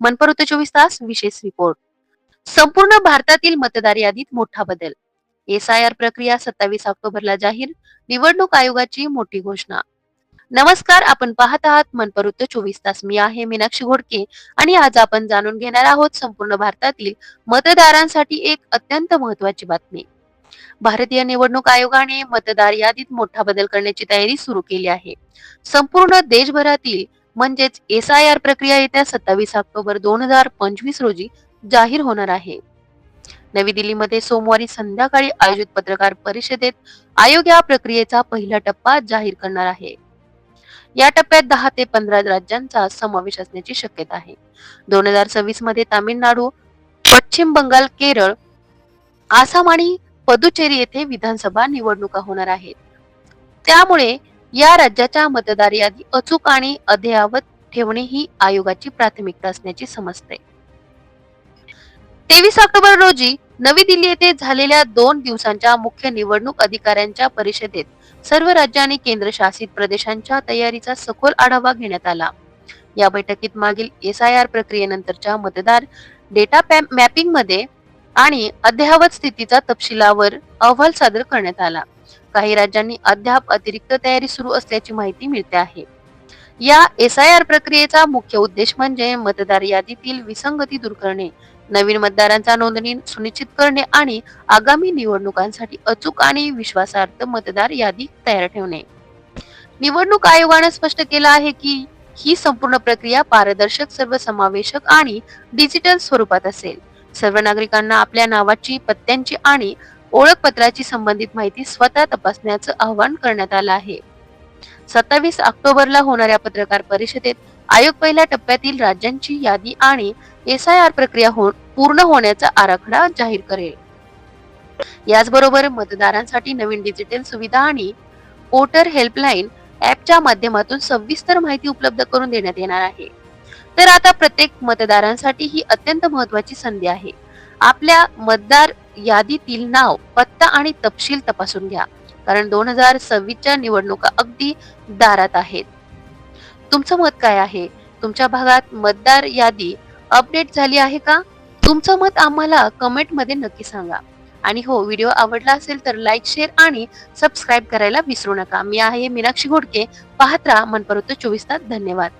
मनपरुत चोवीस तास विशेष रिपोर्ट संपूर्ण भारतातील मतदार यादीत मोठा बदल. एस आय आर प्रक्रिया सत्तावीस ऑक्टोबरला जाहीर निवडणूक आयोगाची मोठी घोषणा. नमस्कार आपण पाहत आहात मनपरुत चोवीस तास. मी आहे मीनाक्षी घोडके आणि आज आपण जाणून घेणार आहोत संपूर्ण भारतातील मतदारांसाठी एक अत्यंत महत्वाची बातमी. भारतीय निवडणूक आयोगाने मतदार यादीत मोठा बदल करण्याची तयारी सुरू केली आहे. संपूर्ण देशभरातील म्हणजेच एस आय आर प्रक्रिया येत्या सत्तावीस ऑक्टोबर दोन हजार पंचवीस रोजी जाहीर होणार आहे. नवी दिल्लीमध्ये सोमवारी संध्याकाळी आयोजित पत्रकार परिषदेत आयोग या प्रक्रियेचा पहिला टप्पा जाहीर करणार आहे. या टप्प्यात दहा ते पंधरा राज्यांचा समावेश असण्याची शक्यता आहे. दोन हजार सव्वीसमध्ये तामिळनाडू पश्चिम बंगाल केरळ आसाम आणि पदुचेरी येथे विधानसभा निवडणुका होणार आहेत. त्यामुळे या राज्याच्या मतदार यादी अचूक आणि अद्ययावत ठेवणे ही आयोगाची प्राथमिकता असण्याची समजते तेवीस ऑक्टोबर रोजी नवी दिल्ली येथे झालेल्या दोन दिवसांच्या मुख्य निवडणूक अधिकाऱ्यांच्या परिषदेत सर्व राज्य आणि केंद्रशासित प्रदेशांच्या तयारीचा सखोल आढावा घेण्यात आला. या बैठकीत मागील एस आय आर प्रक्रियेनंतरच्या मतदार डेटा मॅपिंगमध्ये आणि अद्ययावत स्थितीचा तपशिलावर अहवाल सादर करण्यात आला. काही राज्यांनी अद्याप अतिरिक्त तयारी सुरू असल्याची माहिती मिळते आहे. या एस आय आर प्रक्रियेचा मुख्य उद्देश म्हणजे मतदार यादीतील विसंगती दूर करणे नवीन मतदारांचा नोंदणी सुनिश्चित करणे आणि आगामी निवडणुकांसाठी अचूक आणि विश्वासार्थ मतदार यादी तयार ठेवणे. निवडणूक आयोगाने स्पष्ट केलं आहे की ही संपूर्ण प्रक्रिया पारदर्शक सर्वसमावेशक आणि डिजिटल स्वरूपात असेल. सर्व नागरिकांना आपल्या नावाची पत्त्यांची आणि ओळखपत्राची संबंधित माहिती स्वतः तपासण्याचं आवाहन करण्यात आलं आहे. सत्तावीस ऑक्टोबरला होणाऱ्या पत्रकार परिषदेत आयोग पहिल्या टप्प्यातील राज्यांची यादी आणि एस आय आर प्रक्रिया हो पूर्ण होण्याचा आराखडा जाहीर करेल. याचबरोबर मतदारांसाठी नवीन डिजिटल सुविधा आणि वोटर हेल्पलाईन ऍपच्या माध्यमातून सविस्तर माहिती उपलब्ध करून देण्यात येणार आहे. तर आता प्रत्येक मतदारांसाठी ही अत्यंत महत्वाची संधी आहे. आपल्या मतदार यादीतील नाव पत्ता आणि तपशील तपासून घ्या. कारण दोन हजार सव्वीसच्या निवडणुका अगदी दारात आहेत. तुमचं मत काय आहे? तुमच्या भागात मतदार यादी अपडेट झाली आहे का? तुमचं मत आम्हाला कमेंटमध्ये नक्की सांगा. आणि हो व्हिडिओ आवडला असेल तर लाईक शेअर आणि सबस्क्राईब करायला विसरू नका. मी आहे मीनाक्षी घोडके. पाहत राहा मनपरत चोवीस तास. धन्यवाद.